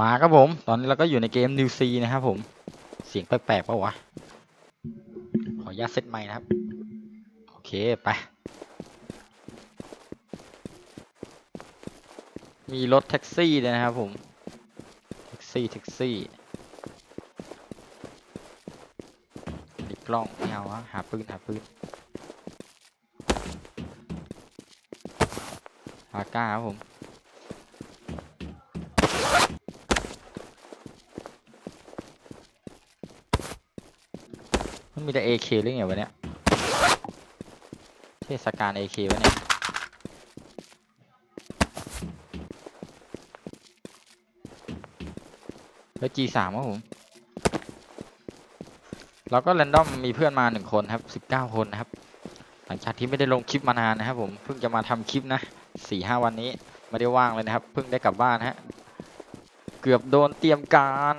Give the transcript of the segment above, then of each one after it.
มาครับผม ตอนนี้เราก็อยู่ในเกม New C นะครับผม เสียงแปลกๆปะวะ ขออนุญาตเซตไมค์นะครับ โอเค ไป มีรถแท็กซี่ด้วยนะครับผม แท็กซี่ แท็กซี่มีกล้องไม่เอาวะหาปืน หาปืนอาก้าครับผม มีแต่ AK หรือไงวะเนี่ยเทศกาล AK วะเนี่ยแล้ว G3 ครับผมเราก็แรนดอมมีเพื่อนมาหนึ่งคนครับ19คนนะครับ หลังจากที่ไม่ได้ลงคลิปมานานนะครับผมเพิ่งจะมาทำคลิปนะ4-5วันนี้ไม่ได้ว่างเลยนะครับ เพิ่งได้กลับบ้านฮะเกือบโดนเตรียมการ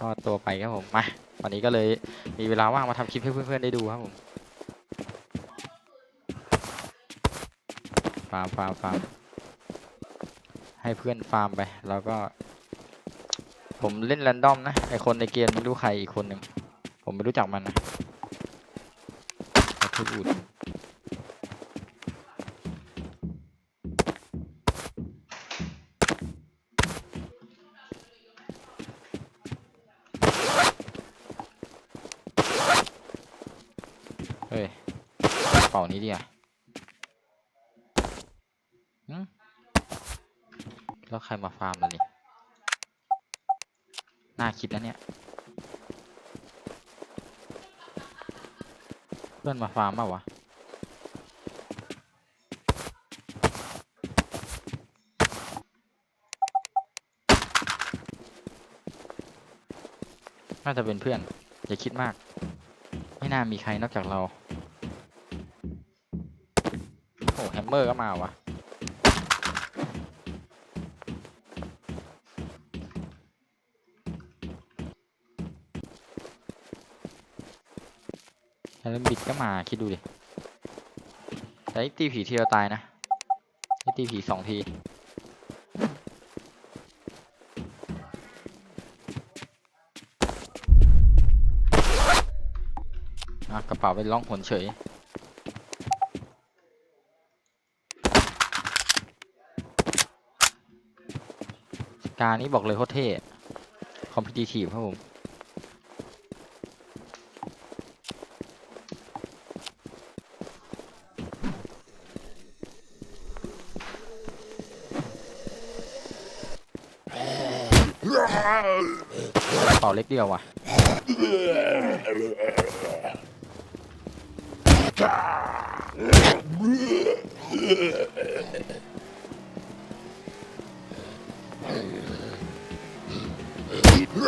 ก็ตัวไปครับผมมา วันนี้ก็เลยมีเวลาว่างมาทำคลิปให้เพื่อนๆได้ดูครับผมฟาร์มฟาร์มฟาร์มให้เพื่อนฟาร์มไป แล้วก็ ผมเล่นแรนดอมนะ ไอคนในเกมไม่รู้ใครอีกคนหนึ่ง ผมไม่รู้จักมันนะทุกอุดเฮ้ย เป่านี้ดิอะแล้วใครมาฟาร์มมันนี่ น่าคิดนะเนี่ย เพื่อนมาฟาร์มเปล่าวะน่าจะเป็นเพื่อน อย่าคิดมาก ไม่น่ามีใครนอกจากเรา โอ้แฮม เมอร์ก็มาวะแล้วบิดก็มาคิดดูดิ แต่ไอ้ตีผีทีเดียวตายนะไอ้ตีผีสองทีอะกระเป๋าเป็นล่องหนเฉยารนี้บอกเลยโคตรเท่คอมพิวทีฟครับผมเป่าเล็กเดียวว่ะ เร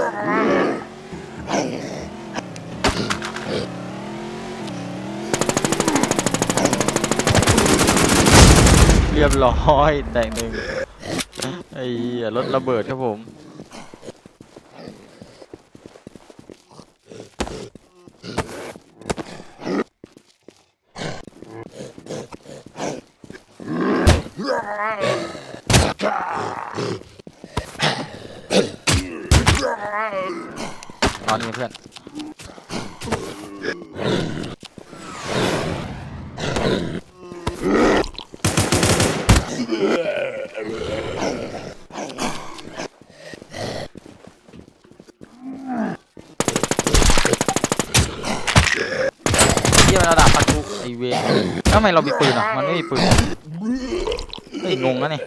ียบร้อยแตกหนึ่งไอ้เหี้ยรถระเบิดครับผม ตอนนี้เพื่อน เยี่ยมันระดับพันทุกไอเวนแล้วทำไมเรามีปืนอะ มันไม่มีปืนเฮ้ยงงนะนี่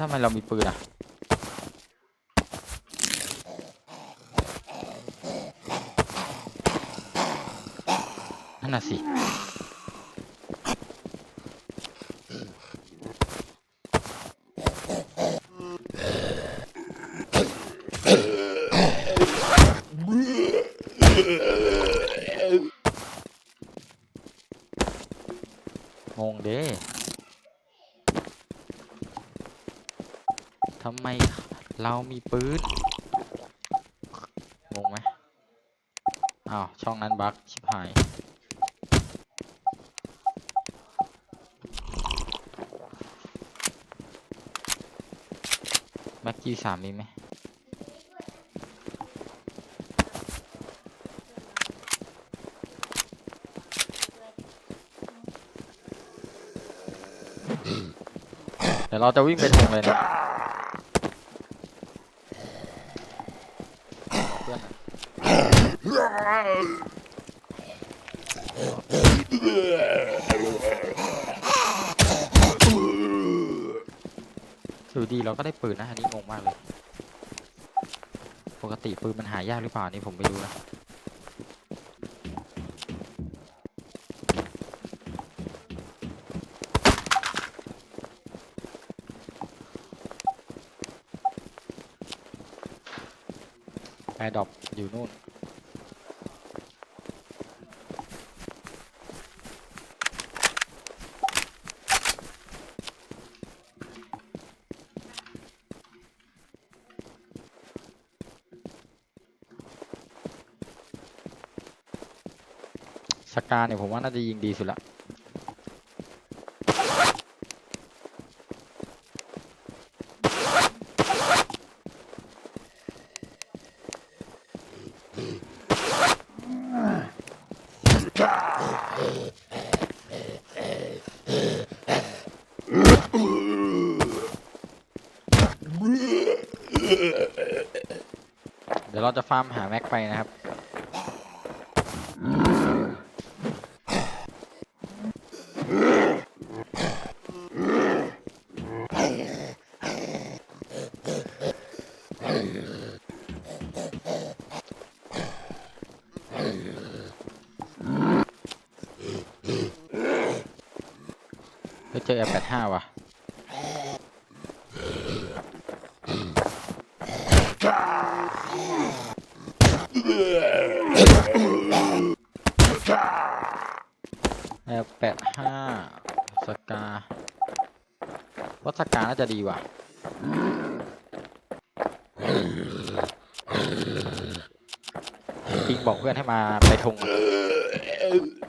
ทำไมเรามีปืนอะ นั่นน่ะสิ งงเด้ทำไมเรา มีปืนงงไหมอ้าว ช่องนั้นบั๊กชิบหาย แม็กกี้สามมีไหมเดี๋ยวเราจะวิ่งไปทงเลยนะเพื่อนอะ ถือดีเราก็ได้ปืนนะ อันนี้งงมากเลย ปกติปืนมันหายากหรือเปล่านนี่ผมไม่รู้นะ แอร์ดรอปอยู่นู่น สกาเนี่ยผมว่าน่าจะยิงดีสุดละเดี๋ยวเราจะฟาร์มหาแม็กไปนะครับ ไป เจอ F85 ว่ะ F85 สกาว่าสกาน่าจะดีว่ะปิงบอกเพื่อนให้มาไปทงอะวะ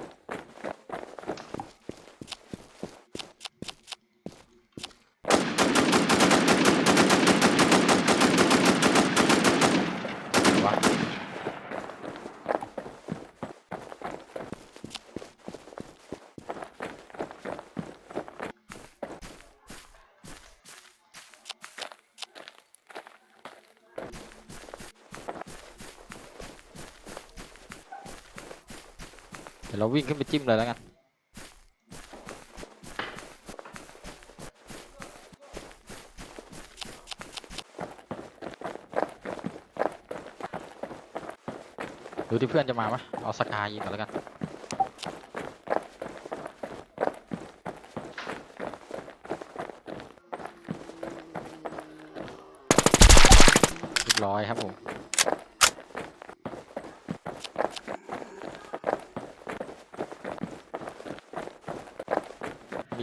ดี๋ยวเราวิ่งขึ้นไปจิ้มเลยแล้วกัน ดูที่เพื่อนจะมาปะเอาสกายยิงก่อนแล้วกัน เรียบร้อยครับผม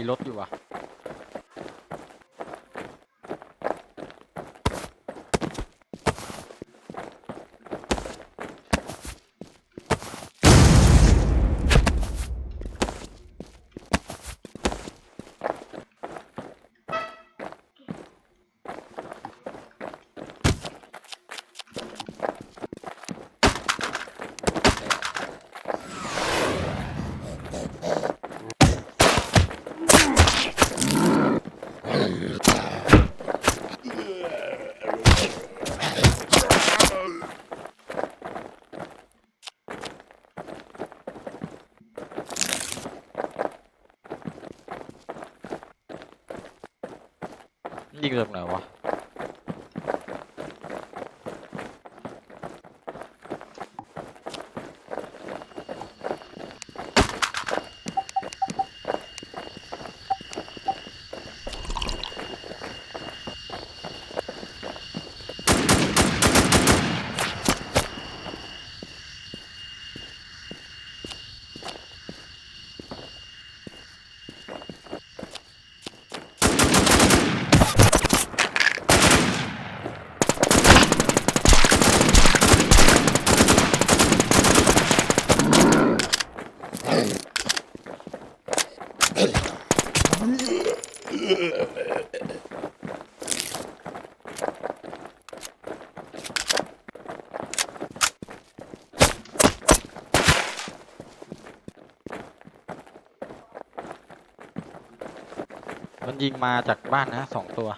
มีรถอยู่อะ มันยิงมาจากบ้านนะสองตัว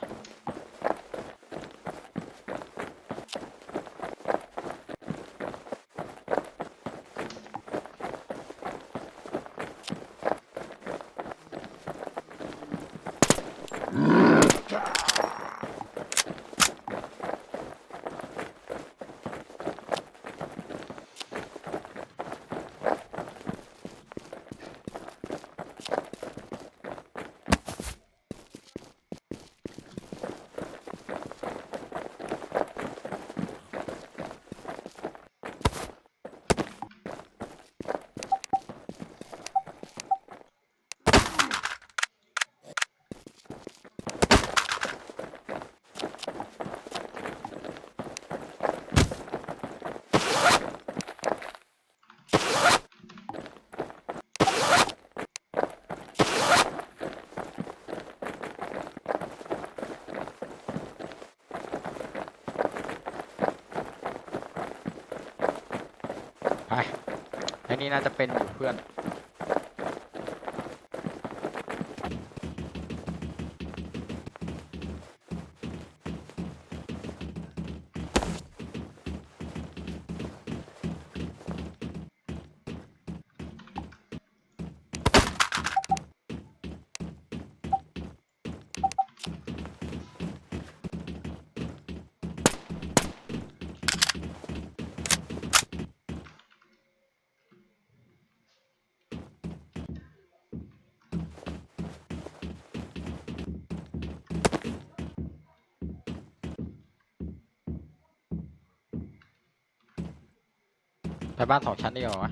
อ้นี่น่าจะเป็นอยู่เพื่อน ไปบ้านสองชั้นดีกว่าวะ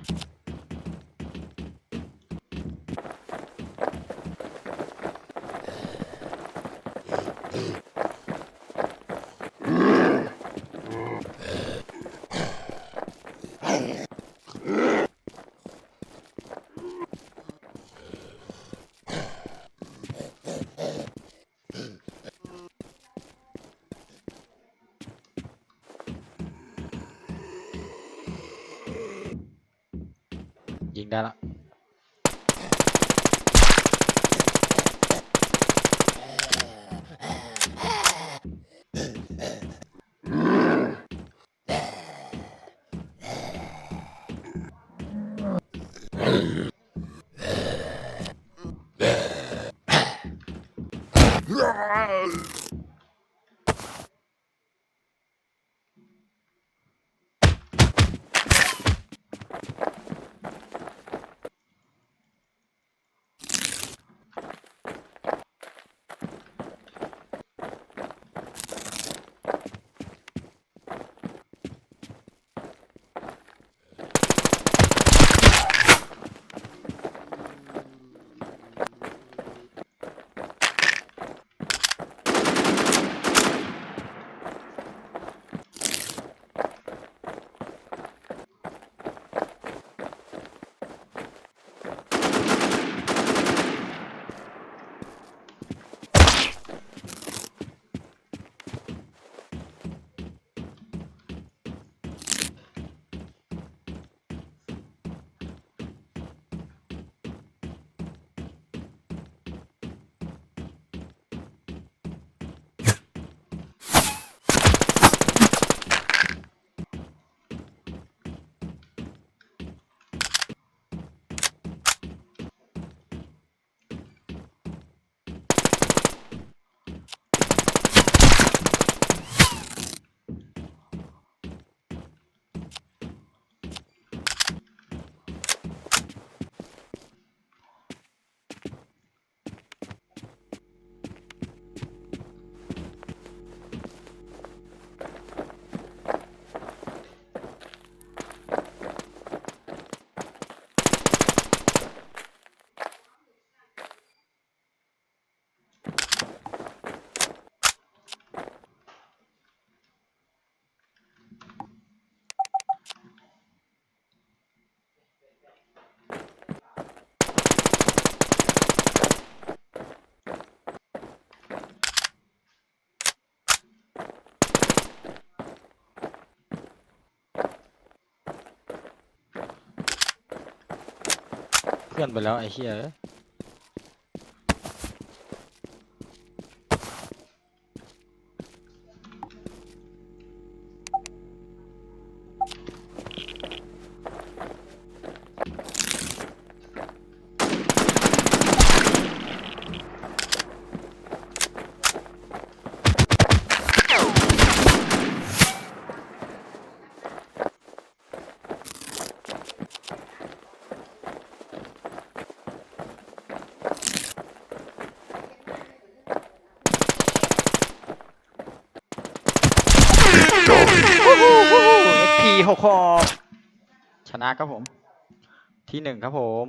ได้ละ อนไปแล้วไอ้เหี้ยเอ้ย นะครับผม ที่หนึ่งครับผม